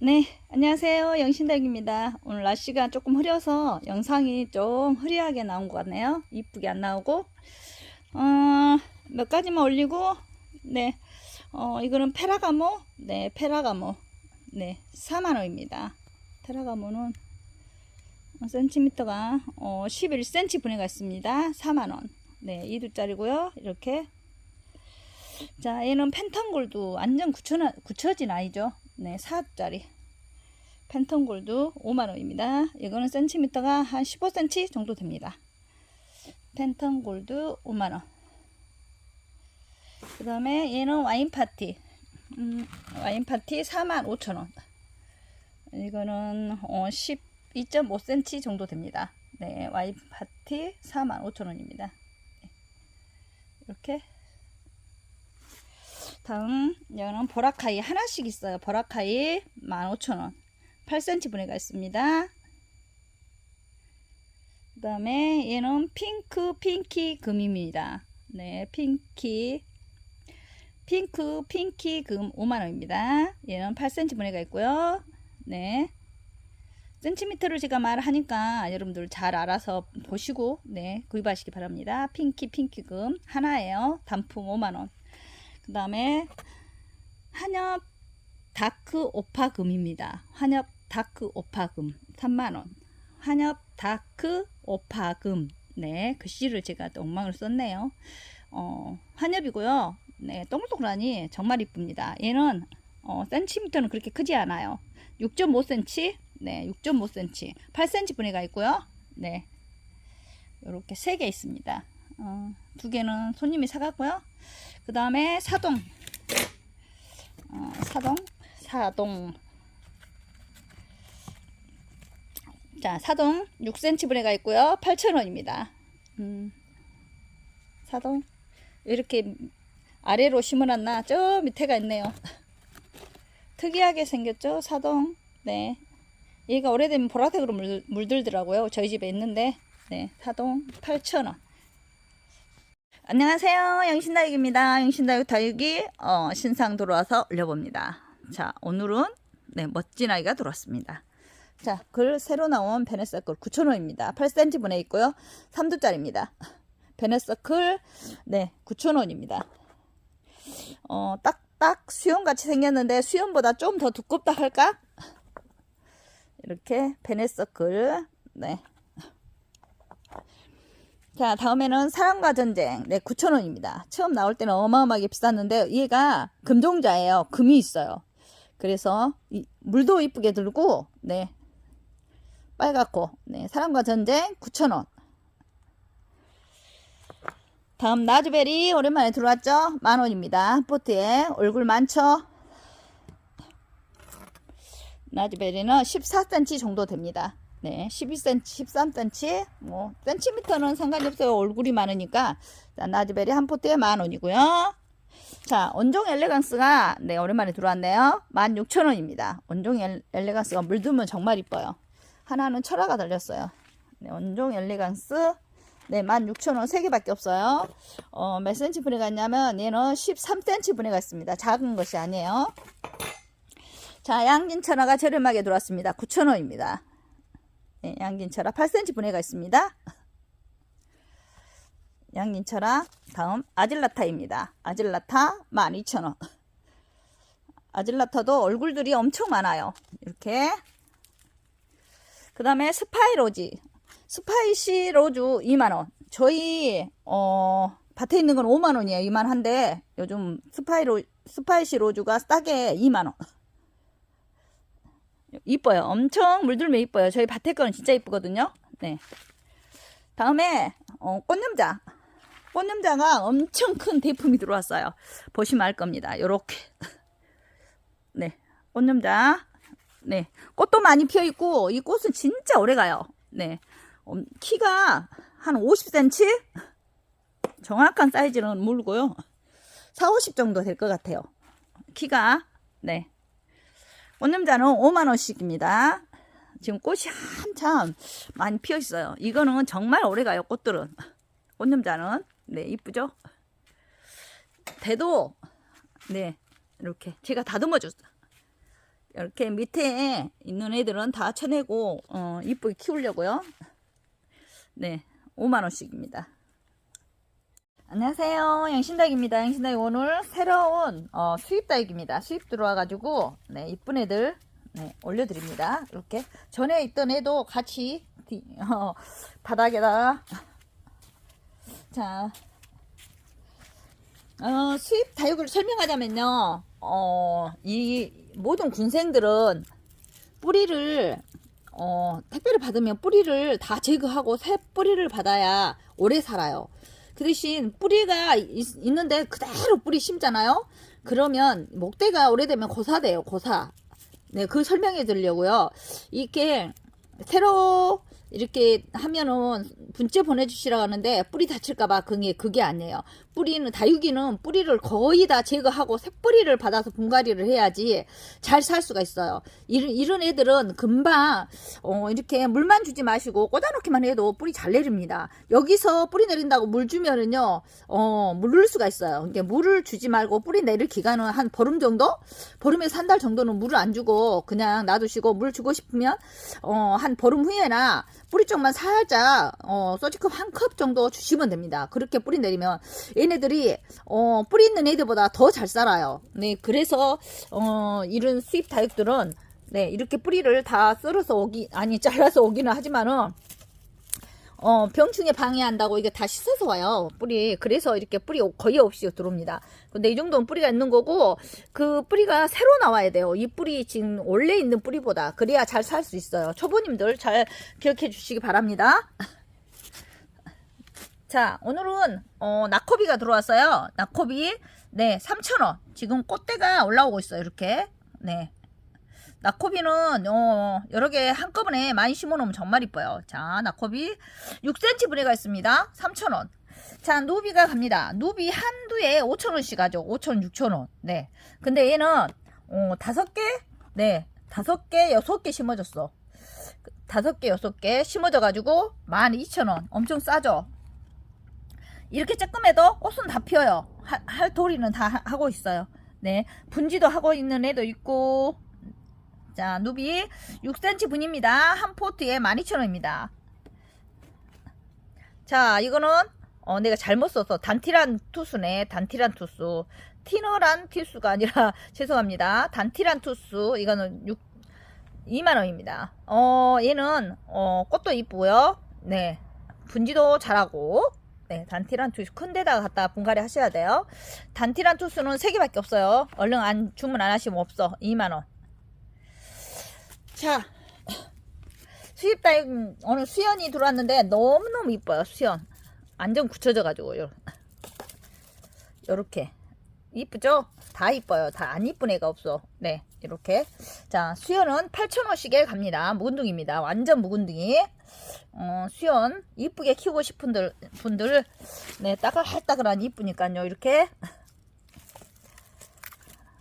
네, 안녕하세요. 영신덕입니다. 오늘 날씨가 조금 흐려서 영상이 좀 흐리하게 나온 것 같네요. 이쁘게 안 나오고, 어, 몇 가지만 올리고, 네, 어, 이거는 페라가모, 네, 페라가모, 네, 4만원입니다. 페라가모는 센티미터가 어, 11cm 분해가 있습니다. 4만원. 네, 2두짜리고요. 이렇게. 자, 얘는 펜턴골드 완전 굳혀나, 굳혀진 아이죠. 네, 4짜리. 펜턴골드 5만원입니다. 이거는 센티미터가 한 15cm 정도 됩니다. 펜턴골드 5만원. 그 다음에 얘는 와인 파티. 음, 와인 파티 4만 5천원. 이거는 어, 12.5cm 정도 됩니다. 네, 와인 파티 4만 5천원입니다. 이렇게 다음 이거는 보라카이 하나씩 있어요. 보라카이 15,000원. 8cm 분해가 있습니다. 그 다음에 얘는 핑크 핑키 금입니다. 네, 핑키 핑크 핑키 금 5만원입니다. 얘는 8cm 분해가 있고요. 네. 센티미터를 제가 말하니까 여러분들 잘 알아서 보시고 네 구입하시기 바랍니다. 핑키 핑키 금 하나예요. 단품 5만원. 그 다음에 한엽 다크 오파금입니다. 한엽 다크 오파금 3만원. 한엽 다크 오파금. 네, 글씨를 제가 또 엉망을 썼네요. 어, 한엽이고요. 네, 동글동글하니 정말 이쁩니다. 얘는 어, 센티미터는 그렇게 크지 않아요. 6.5cm, 네, 6.5cm, 8cm 분해가 있고요. 네, 이렇게 세 개 있습니다. 어, 두 개는 손님이 사갔고요. 그 다음에 사동, 어, 사동, 사동. 자, 사동 6cm 분해가 있고요. 8,000원입니다. 음, 사동 이렇게 아래로 심어놨나? 저 밑에가 있네요. 특이하게 생겼죠? 사동. 네. 얘가 오래되면 보라색으로 물, 물들더라고요. 저희 집에 있는데. 네. 사동 8,000원. 안녕하세요. 영신다육입니다. 영신다육 다육이 어, 신상 들어와서 올려봅니다. 자, 오늘은 네, 멋진 아이가 들어왔습니다. 자, 글 새로 나온 베네서클 9,000원입니다. 8cm 분에 있고요. 3두짜리입니다. 베네서클 네, 9,000원입니다. 어, 딱딱 수염같이 생겼는데 수염보다 좀 더 두껍다 할까? 이렇게 베네서클 네. 자, 다음에는 사랑과 전쟁. 네, 9,000원입니다. 처음 나올 때는 어마어마하게 비쌌는데 얘가 금종자예요. 금이 있어요. 그래서 이, 물도 이쁘게 들고 네. 빨갛고 네, 사랑과 전쟁 9,000원. 다음 나즈베리 오랜만에 들어왔죠? 만원입니다. 포트에 얼굴 많죠? 나즈베리는 14cm 정도 됩니다. 네, 12cm, 13cm, 뭐, 센티미터는 상관이 없어요. 얼굴이 많으니까. 자, 나즈베리 한 포트에 만 원이고요. 자, 원종 엘레강스가, 네, 오랜만에 들어왔네요. 16,000원입니다. 원종 엘, 엘레강스가 물들면 정말 이뻐요. 하나는 철화가 달렸어요. 네, 원종 엘레강스. 네, 16,000원 3개밖에 없어요. 어, 몇 cm 분해가 있냐면, 얘는 13cm 분해가 있습니다. 작은 것이 아니에요. 자, 양진철화가 저렴하게 들어왔습니다. 9,000원입니다. 네, 양진철화 8cm 분해가 있습니다. 양진철화 다음 아질라타입니다. 아질라타 12,000원. 아질라타도 얼굴들이 엄청 많아요. 이렇게 그 다음에 스파이로지 스파이시 로즈 2만원 저희 어 밭에 있는 건 5만원이에요 이만한데 요즘 스파이로 스파이시 로즈가 싸게 2만원 이뻐요. 엄청 물들면 이뻐요. 저희 밭에 거는 진짜 이쁘거든요. 네. 다음에 어, 꽃념자. 꽃념자가 엄청 큰 대품이 들어왔어요. 보시면 알 겁니다. 요렇게. 네. 꽃념자. 네. 꽃도 많이 피어 있고 이 꽃은 진짜 오래 가요. 네. 음, 키가 한 50cm? 정확한 사이즈는 모르고요. 4, 50 정도 될 것 같아요. 키가. 네. 꽃냄자는 5만원씩입니다. 지금 꽃이 한참 많이 피어 있어요. 이거는 정말 오래가요, 꽃들은. 꽃냄자는. 네, 이쁘죠? 대도, 네, 이렇게. 제가 다듬어 줬어요. 이렇게 밑에 있는 애들은 다 쳐내고 어, 이쁘게 키우려고요. 네, 5만 원씩입니다. 안녕하세요. 양신닭입니다. 양신닭이 오늘 새로운 어, 수입 다육입니다. 수입 들어와가지고 네, 이쁜 애들 네, 올려드립니다. 이렇게 전에 있던 애도 같이 뒤- 어, 바닥에다 자 어, 수입 다육을 설명하자면요. 어, 이 모든 군생들은 뿌리를 어, 택배를 받으면 뿌리를 다 제거하고 새 뿌리를 받아야 오래 살아요. 그 대신 뿌리가 있, 있는데 그대로 뿌리 심잖아요. 그러면 목대가 오래되면 고사돼요. 고사. 네, 그 설명해 드리려고요. 이게 새로 이렇게 하면은 분째 보내주시라고 하는데 뿌리 다칠까봐 그게 그게 아니에요. 뿌리는 다육이는 뿌리를 거의 다 제거하고 새뿌리를 받아서 분갈이를 해야지 잘 살 수가 있어요. 이런, 이런 애들은 금방 어, 이렇게 물만 주지 마시고 꽂아놓기만 해도 뿌리 잘 내립니다. 여기서 뿌리 내린다고 물 주면은요, 어, 물을 수가 있어요. 이게 물을 주지 말고 뿌리 내릴 기간은 한 보름 정도? 보름에서 한 달 정도는 물을 안 주고 그냥 놔두시고 물 주고 싶으면 어, 한 보름 후에나 뿌리 쪽만 살짝 어, 소지컵 한 컵 정도 주시면 됩니다. 그렇게 뿌리 내리면 얘네들이 어, 뿌리 있는 애들보다 더 잘 살아요. 네, 그래서 어, 이런 수입 다육들은 네, 이렇게 뿌리를 다 썰어서 오기 아니 잘라서 오기는 하지만은 어, 병충해 방해한다고 이게 다 씻어서 와요. 뿌리. 그래서 이렇게 뿌리 거의 없이 들어옵니다. 근데 이 정도는 뿌리가 있는 거고, 그 뿌리가 새로 나와야 돼요. 이 뿌리 지금 원래 있는 뿌리보다. 그래야 잘 살 수 있어요. 초보님들 잘 기억해 주시기 바랍니다. 자, 오늘은, 어, 낙코비가 들어왔어요. 낙코비. 네, 3,000원. 지금 꽃대가 올라오고 있어요. 이렇게. 네. 낙코비는 어, 여러 개 한꺼번에 많이 심어놓으면 정말 이뻐요. 자, 낙코비 6cm 분해가 있습니다. 3,000원. 자, 누비가 갑니다. 누비 한두에 5,000원씩 가죠. 5,000원, 6,000원. 네. 근데 얘는 어, 다섯 개? 네. 다섯 개, 여섯 개 심어줬어. 다섯 개, 여섯 개 심어져 가지고 12,000원. 엄청 싸죠? 이렇게 조금 해도 꽃은 다 피어요. 할, 할 도리는 다 하- 하고 있어요. 네. 분지도 하고 있는 애도 있고, 자, 누비 6cm 분입니다. 한 포트에 12,000원입니다. 자, 이거는 어, 내가 잘못 써서 단티란 투수네. 단티란 투수. 티너란 투수가 아니라 죄송합니다. 단티란 투수. 이거는 6 2만 원입니다. 어, 얘는 어, 꽃도 이쁘고요. 네. 분지도 잘하고 네, 단티란 투수 큰 데다가 갖다 분갈이 하셔야 돼요. 단티란 투수는 3개밖에 없어요. 얼른 안 주문 안 하시면 없어. 2만 원. 자, 수입 다육 오늘 수연이 들어왔는데 너무너무 이뻐요. 수연. 완전 굳혀져 가지고 요. 요렇게. 이쁘죠? 다 이뻐요. 다 안 이쁜 애가 없어. 네. 이렇게. 자, 수연은 8,000원씩에 갑니다. 묵은둥입니다. 완전 묵은둥이. 어, 수연 이쁘게 키우고 싶은 분들, 분들 네, 따글따글한 이쁘니까요. 이렇게.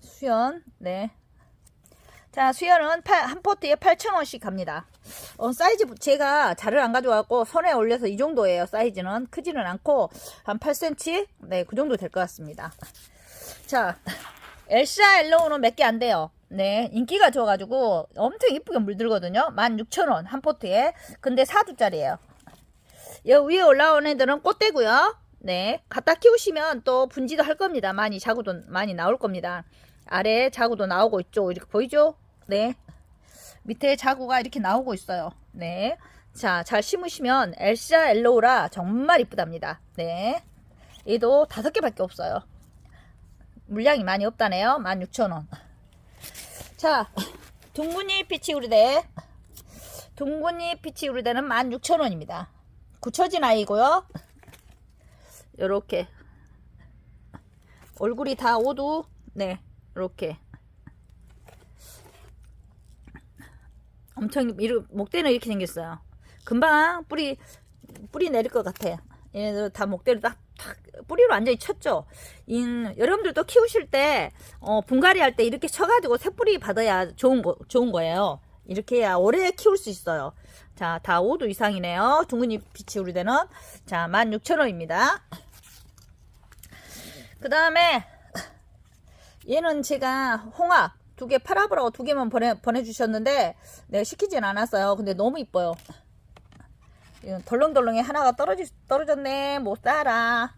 수연. 네. 자, 수연은 팔- 한 포트에 8,000원씩 갑니다. 어, 사이즈 제가 자를 안 가져와갖고 손에 올려서 이 정도예요. 사이즈는 크지는 않고 한 8cm 네 그 정도 될 것 같습니다. 자, 엘샤 엘로우는 몇 개 안 돼요. 네 인기가 좋아가지고 엄청 이쁘게 물들거든요. 16,000원 한 포트에. 근데 4두짜리예요. 여 위에 올라온 애들은 꽃대고요. 네 갖다 키우시면 또 분지도 할 겁니다. 많이 자구도 많이 나올 겁니다. 아래 자구도 나오고 있죠. 이렇게 보이죠? 네. 밑에 자구가 이렇게 나오고 있어요. 네. 자, 잘 심으시면 엘샤 엘로우라 정말 이쁘답니다. 네. 얘도 다섯 개밖에 없어요. 물량이 많이 없다네요. 16,000원. 자, 둥근이 피치우리대. 둥근이 피치우리대는 16,000원입니다. 굳혀진 아이고요. 요렇게. 얼굴이 다 오도, 네. 이렇게 엄청 이르, 목대는 이렇게 생겼어요. 금방 뿌리 뿌리 내릴 것 같아. 얘네들 다 목대로 딱, 딱 뿌리로 완전히 쳤죠. 인, 여러분들도 키우실 때 어, 분갈이 할 때 이렇게 쳐가지고 새뿌리 받아야 좋은 거 좋은 거예요. 이렇게 해야 오래 키울 수 있어요. 자, 다 5도 이상이네요. 둥근이 빛이 우리 되는 자 16,000원입니다. 그 다음에 얘는 제가 홍합 두 개 팔아보라고 두 개만 보내, 보내주셨는데, 내가 시키진 않았어요. 근데 너무 이뻐요. 이건 덜렁덜렁해. 하나가 떨어지, 떨어졌네. 못 살아.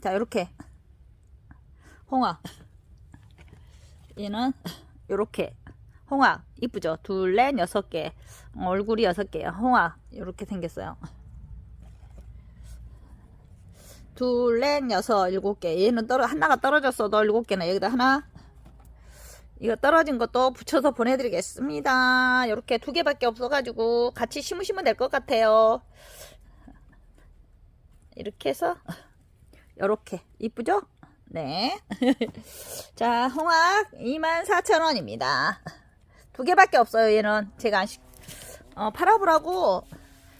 자, 요렇게. 홍화. 얘는 요렇게. 홍화. 이쁘죠? 둘, 넷, 여섯 개. 얼굴이 여섯 개야. 홍화. 요렇게 생겼어요. 둘, 넷, 여섯, 일곱 개. 얘는 떨어, 하나가 떨어졌어도 일곱 개나 여기다 하나. 이거 떨어진 것도 붙여서 보내드리겠습니다. 이렇게 두 개밖에 없어가지고 같이 심으시면 될 것 같아요. 이렇게 해서 이렇게 이쁘죠? 네. 자, 홍학 24,000원입니다. 두 개밖에 없어요. 얘는 제가 안 시, 어, 팔아보라고.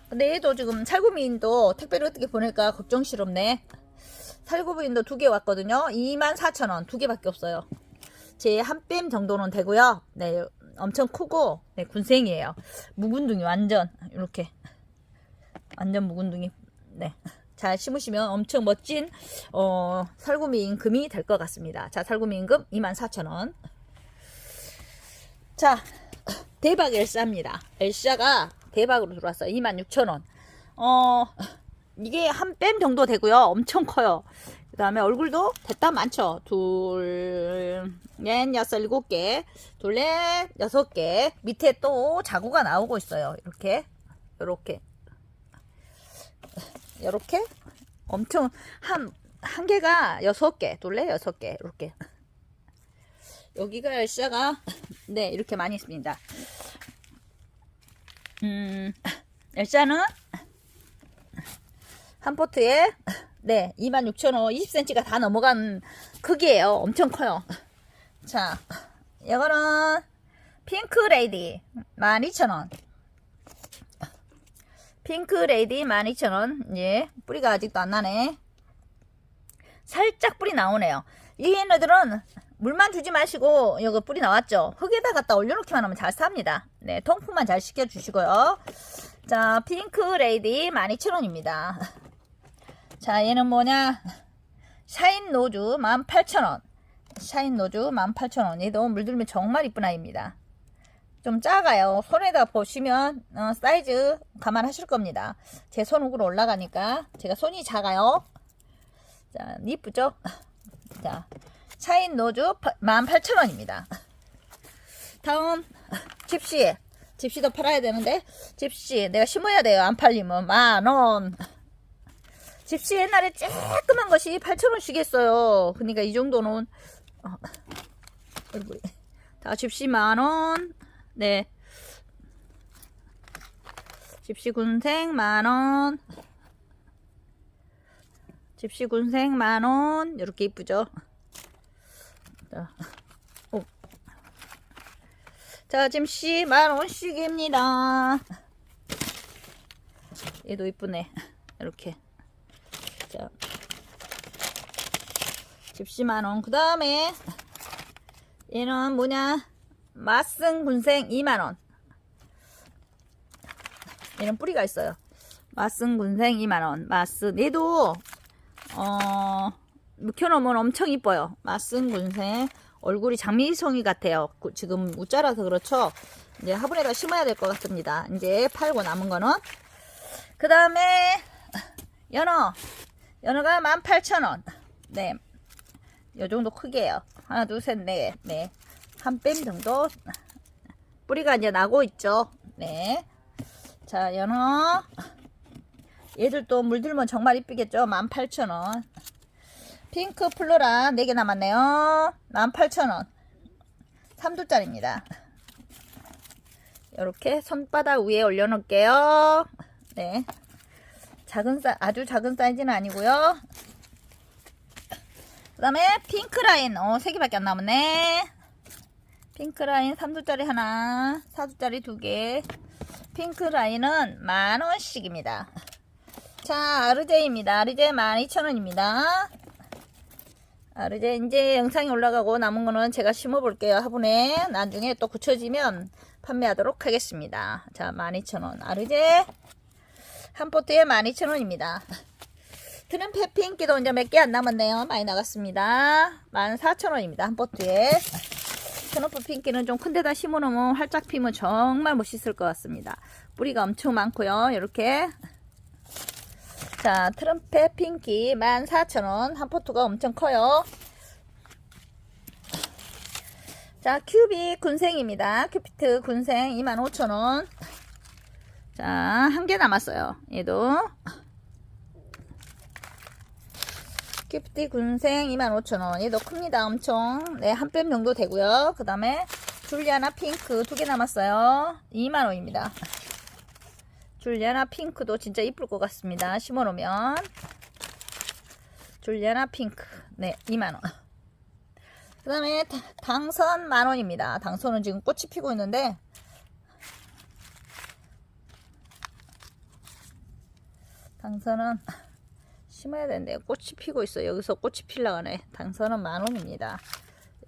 근데 얘도 지금 살구미인도 택배를 어떻게 보낼까 걱정스럽네. 살구미인도 두 개 왔거든요. 24,000원 두 개밖에 없어요. 제 한 뺨 정도는 되고요. 네, 엄청 크고 네, 군생이에요. 묵은둥이 완전 이렇게 완전 묵은둥이. 네. 잘 심으시면 엄청 멋진 어, 살구미 임금이 될 것 같습니다. 자, 살구미 임금 24,000원. 자, 대박 엘사입니다. 엘사가 대박으로 들어왔어요. 26,000원. 어, 이게 한 뺨 정도 되고요. 엄청 커요. 그 다음에 얼굴도 됐다 많죠. 둘, 넷, 여섯, 일곱 개. 둘, 넷, 여섯 개. 밑에 또 자구가 나오고 있어요. 이렇게. 이렇게. 이렇게. 엄청, 한, 한 개가 여섯 개. 둘, 넷, 여섯 개. 이렇게. 여기가 열쇠가, 네, 이렇게 많이 있습니다. 음, 열쇠는 한 포트에 네 26,000원 20cm가 다 넘어간 크기예요. 엄청 커요. 자 이거는 핑크 레이디 12,000원. 핑크 레이디 12,000원. 예 뿌리가 아직도 안 나네. 살짝 뿌리 나오네요. 이 얘네들은 물만 주지 마시고 여기 뿌리 나왔죠? 흙에다 갖다 올려놓기만 하면 잘 삽니다. 네 통풍만 잘 시켜주시고요. 자 핑크 레이디 12,000원입니다 자, 얘는 뭐냐? 샤인 노즈 18,000원. 샤인 노즈 18,000원. 얘도 물들면 정말 이쁜 아이입니다. 좀 작아요. 손에다 보시면 어, 사이즈 감안하실 겁니다. 제 손으로 올라가니까 제가 손이 작아요. 자, 이쁘죠? 자, 샤인 노즈 18,000원입니다. 다음 집시. 집시도 팔아야 되는데 집시 내가 심어야 돼요. 안 팔리면 만원. 집시 옛날에 쬐끄만 것이 8,000원씩 했어요. 그러니까 이 정도는 어, 다 집시 만원. 네. 집시 군생 만원. 집시 군생 만원. 이렇게 이쁘죠? 자, 오. 자 집시 만원씩입니다. 얘도 이쁘네. 이렇게 집시 만원. 그 다음에, 얘는 뭐냐, 맛승 군생 2만원. 얘는 뿌리가 있어요. 맛승 군생 2만원. 마스. 얘도, 어, 묵혀놓으면 엄청 이뻐요. 맛승 군생. 얼굴이 장미송이 같아요. 그- 지금 우짜라서 그렇죠. 이제 화분에다 심어야 될 것 같습니다. 이제 팔고 남은 거는. 그 다음에, 연어. 연어가 18,000원. 네. 요 정도 크게요. 하나, 둘, 셋, 넷. 네. 한 뺨 정도. 뿌리가 이제 나고 있죠. 네. 자, 연어. 얘들도 물들면 정말 이쁘겠죠? 18,000원. 핑크 플로라 4개 남았네요. 18,000원. 3두짜리입니다. 이렇게 손바닥 위에 올려놓을게요. 네. 작은 사 아주 작은 사이즈는 아니고요. 그 다음에 핑크 라인 어, 세 개밖에 안 남았네. 핑크 라인 3두짜리 하나, 4두짜리 두 개. 핑크 라인은 만 원씩입니다. 자, 아르제입니다. 아르제 12,000원입니다. 아르제 이제 영상이 올라가고 남은 거는 제가 심어 볼게요. 화분에 나중에 또 굳혀지면 판매하도록 하겠습니다. 자, 12,000원. 아르제 한 포트에 12,000원입니다. 트럼펫 핑키도 이제 몇 개 안 남았네요. 많이 나갔습니다. 14,000원입니다. 한 포트에. 스누프 핑키는 좀 큰 데다 심어놓으면 활짝 피면 정말 멋있을 것 같습니다. 뿌리가 엄청 많고요. 이렇게 자 트럼펫 핑키 14,000원 한 포트가 엄청 커요. 자 큐빅 군생입니다. 큐피트 군생 25,000원 자 한 개 남았어요. 얘도 큐피트 군생 25,000원 얘도 큽니다. 엄청 네한뼘 정도 되고요. 그 다음에 줄리아나 핑크 두 개 남았어요. 2만원입니다. 줄리아나 핑크도 진짜 이쁠 것 같습니다. 심어놓으면 줄리아나 핑크 네 2만원 그 다음에 당선 만원입니다. 당선은 지금 꽃이 피고 있는데 당선은 심어야 되는데 꽃이 피고 있어. 여기서 꽃이 필라가네. 당선은 만원입니다.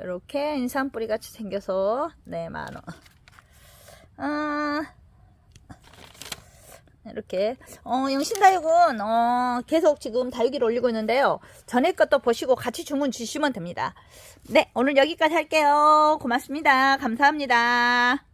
이렇게 인삼뿌리 같이 생겨서 네 만원. 아 이렇게. 어 영신다육은 어 계속 지금 다육이를 올리고 있는데요. 전에 것도 보시고 같이 주문 주시면 됩니다. 네 오늘 여기까지 할게요. 고맙습니다. 감사합니다